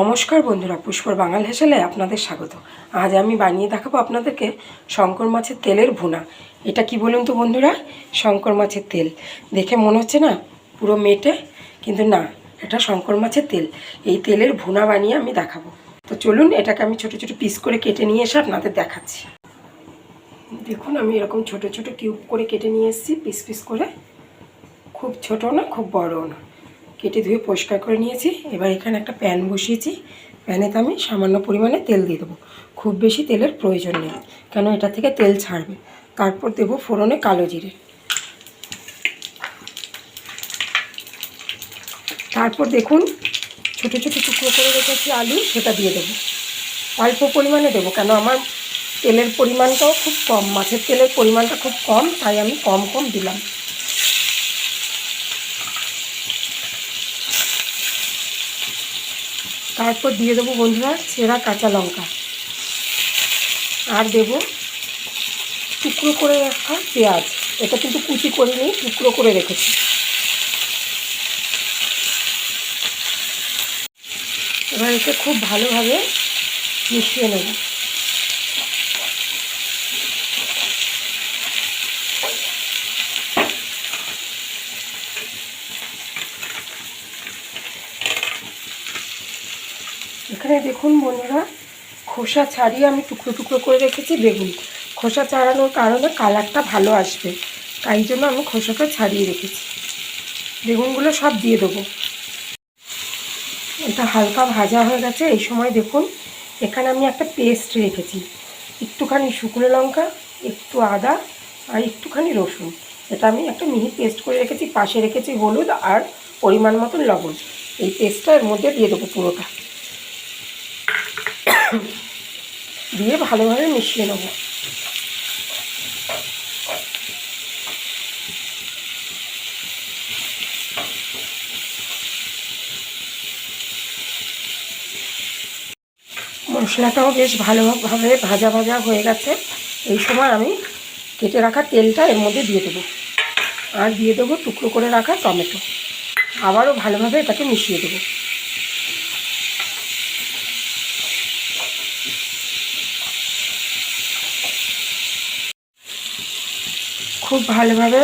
নমস্কার বন্ধুরা পুষ্পর বাঙাল হেসেলে আপনাদের স্বাগত। আজ আমি বানিয়ে দেখাবো আপনাদেরকে শঙ্কর মাছের তেলের ভুনা। এটা কি বলুন তো বন্ধুরা? শঙ্কর মাছের তেল। দেখে মনে হচ্ছে না? পুরো মেটে, কিন্তু না, এটা শঙ্কর মাছের তেল। এই তেলের ভুনা বানিয়ে আমি দেখাবো। তো চলুন, এটাকে আমি ছোট ছোট পিস করে কেটে নিয়ে এসে আপনাদের দেখাচ্ছি। দেখুন, আমি এরকম ছোট ছোট কিউব করে কেটে নিয়ে এসেছি পিস পিস করে। খুব ছোট না, খুব বড়ও না। কেটে ধুয়ে পরিষ্কার করে নিয়েছি। এবার এখানে একটা প্যান বসিয়েছি। প্যানেতে আমি সামান্য পরিমাণে তেল দিয়ে দেবো। খুব বেশি তেলের প্রয়োজন নেই, কেন এটা থেকে তেল ছাড়বে। তারপর দেবো ফোড়নে কালো জিরে। তারপর দেখুন, ছোটো ছোটো টুকরো করে রেখেছি আলু, সেটা দিয়ে দেবো। অল্প পরিমাণে দেবো, কেন আমার তেলের পরিমাণটাও খুব কম, মাছের তেলের পরিমাণটা খুব কম, তাই আমি কম কম দিলাম। তারপর দিয়ে দেবো বন্ধুরা চেরা কাঁচা লঙ্কা। আর দেব টুকরো করে রাখা পেঁয়াজ। এটা কিন্তু কুচি করে নিই টুকরো করে রেখেছি। এবার একে খুব ভালোভাবে মিশিয়ে নেব। এখানে দেখুন বন্ধুরা, খোসা ছাড়িয়ে আমি টুকরো টুকরো করে রেখেছি বেগুন। খোসা ছাড়ানোর কারণে কালারটা ভালো আসবে, তাই জন্য আমি খোসাটা ছাড়িয়ে রেখেছি। বেগুনগুলো সব দিয়ে দেবো। এটা হালকা ভাজা হয়ে গেছে, এই সময় দেখুন, এখানে আমি একটা পেস্ট রেখেছি। একটুখানি শুকনো লঙ্কা, একটু আদা আর একটুখানি রসুন। এটা আমি একটা মিহি পেস্ট করে রেখেছি, পাশে রেখেছি হলুদ আর পরিমাণ মতন লবণ। এই পেস্টটা এর মধ্যে দিয়ে দেবো পুরোটা। দিয়ে ভালোভাবে মিশিয়ে নেব। মশলাটাও বেশ ভালোভাবে ভাজা ভাজা হয়ে গেছে। এই সময় আমি কেটে রাখা তেলটা এর মধ্যে দিয়ে দেবো। আর দিয়ে দেবো টুকরো করে রাখা টমেটো। আবারও ভালোভাবে এটাকে মিশিয়ে দেবো। খুব ভালোভাবে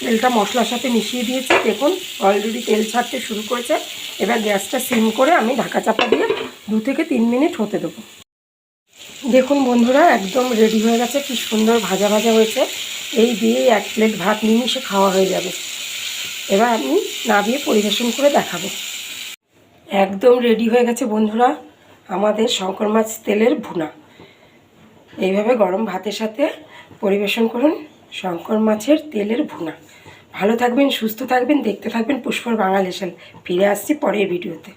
তেলটা মশলার সাথে মিশিয়ে দিয়েছি। দেখুন অলরেডি তেল ছাড়তে শুরু করেছে। এবার গ্যাসটা সিম করে আমি ঢাকা চাপা দিয়ে দু থেকে তিন মিনিট হতে দেবো। দেখুন বন্ধুরা, একদম রেডি হয়ে গেছে। কি সুন্দর ভাজা ভাজা হয়েছে। এই দিয়ে এক প্লেট ভাত নিমিশে খাওয়া হয়ে যাবে। এবার আমি নাবিয়ে পরিবেশন করে দেখাবো। একদম রেডি হয়ে গেছে বন্ধুরা, আমাদের শঙ্কর মাছ তেলের ভুনা। এইভাবে গরম ভাতের সাথে পরিবেশন করুন। শঙ্কর মাছের তেলের ভুনা। ভালো থাকবেন, সুস্থ থাকবেন, দেখতে থাকবেন পুষ্পর বাঙালি ফিরে আসছি পরের ভিডিওতে।